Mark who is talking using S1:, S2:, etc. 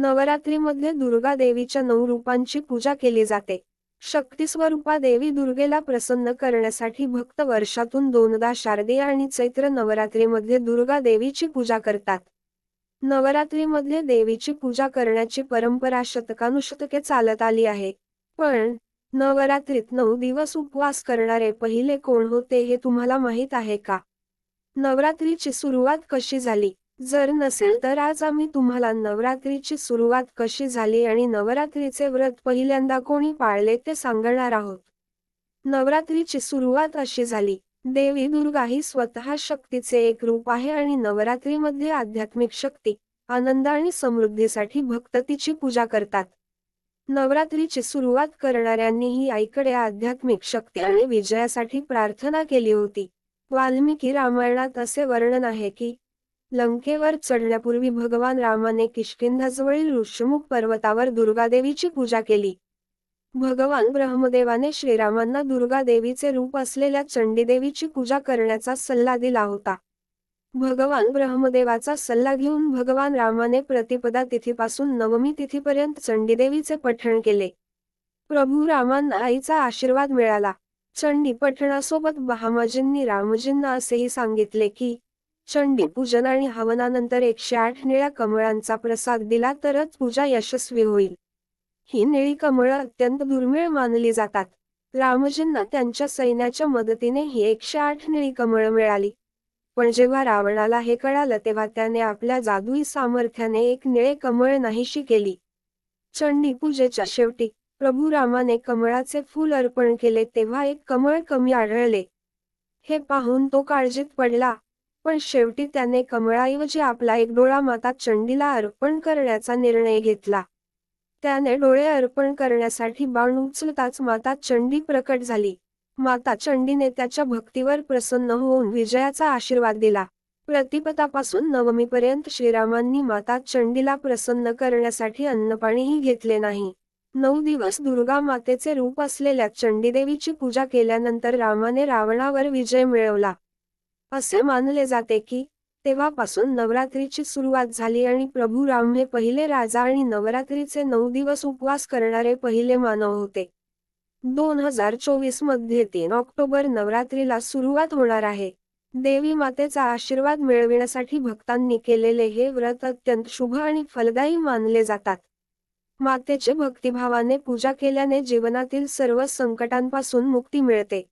S1: नवरात्रीमध्ये दुर्गा देवीच्या नऊ रूपांची पूजा केली जाते. शक्ती स्वरूपा देवी दुर्गेला प्रसन्न करण्यासाठी भक्त वर्षातून दोनदा शारदीय आणि चैत्र नवरात्रीमध्ये दुर्गा देवीची पूजा करतात. नवरात्रीमध्ये देवीची पूजा करण्याची परंपरा शतकानुशतके चालत आली आहे. पण नवरात्रीत नऊ दिवस उपवास करणारे पहिले कोण होते हे तुम्हाला माहीत आहे का? नवरात्रीची सुरुवात कशी झाली? जर नसेल तर आज आम्ही तुम्हाला नवरात्रीची सुरुवात कशी झाली आणि नवरात्रीचे व्रत पहिल्यांदा कोणी पाळले ते सांगणार आहोत. नवरात्रीची सुरुवात अशी झाली. देवी दुर्गा ही स्वतः शक्तीचे एक रूप आहे आणि नवरात्रीमध्ये आध्यात्मिक शक्ती आनंद आणि समृद्धीसाठी भक्त तिची पूजा करतात. नवरात्रीची सुरुवात करणाऱ्यांनी ही आईकडे आध्यात्मिक शक्ती आणि विजयासाठी प्रार्थना केली होती. वाल्मिकी रामायणात असे वर्णन आहे की लंकेवर चढण्यापूर्वी भगवान रामाने किष्किंधाजवळील ऋषमुख पर्वतावर दुर्गादेवीची पूजा केली. भगवान ब्रह्मदेवाने श्रीरामांना दुर्गादेवीचे रूप असलेल्या चंडीदेवीची पूजा करण्याचा सल्ला दिला होता. भगवान ब्रह्मदेवाचा सल्ला घेऊन भगवान रामाने प्रतिपदा तिथीपासून नवमी तिथीपर्यंत चंडीदेवीचे पठण केले. प्रभू रामांना आईचा आशीर्वाद मिळाला. चंडी पठणासोबत बहामाजींनी रामजींना असेही सांगितले की चंडी पूजन आणि हवनानंतर एकशे आठ निळ्या कमळांचा प्रसाद दिला तरच पूजा यशस्वी होईल. ही निळी कमळं अत्यंत दुर्मिळ मानली जातात. रामजींना त्यांच्या सैन्याच्या मदतीने ही एकशे आठ निळी कमळं मिळाली. पण जेव्हा रावणाला हे कळालं तेव्हा त्याने आपल्या जादुई सामर्थ्याने एक निळे कमळ नाहीशी केली. चंडी पूजेच्या शेवटी प्रभू रामाने कमळाचे फूल अर्पण केले तेव्हा एक कमळ कमी आढळले. हे पाहून तो काळजीत पडला. पण शेवटी त्याने कमळाऐवजी आपला एक डोळा माता चंडीला अर्पण करण्याचा निर्णय घेतला. त्याने डोळे अर्पण करण्यासाठी बाण उचलताच माता चंडी प्रकट झाली. माता चंडीने त्याच्या भक्तीवर प्रसन्न होऊन विजयाचा आशीर्वाद दिला. प्रतिपदापासून नवमीपर्यंत श्रीरामांनी माता चंडीला प्रसन्न करण्यासाठी अन्नपाणीही घेतले नाही. नऊ दिवस दुर्गा मातेचे रूप असलेल्या चंडीदेवीची पूजा केल्यानंतर रामाने रावणावर विजय मिळवला. असे मानले जाते की तेव्हापासून नवरात्रीची सुरुवात झाली आणि प्रभू राम हे पहिले राजा आणि नवरात्रीचे नऊ दिवस उपवास करणारे पहिले मानव होते. दोन हजार चोवीसमध्ये तीन ऑक्टोबर नवरात्रीला सुरुवात होणार आहे. देवी मातेचा आशीर्वाद मिळविण्यासाठी भक्तांनी केलेले हे व्रत अत्यंत शुभ आणि फलदायी मानले जातात. मातेचे भक्तिभावाने पूजा केल्याने जीवनातील सर्व संकटांपासून मुक्ती मिळते.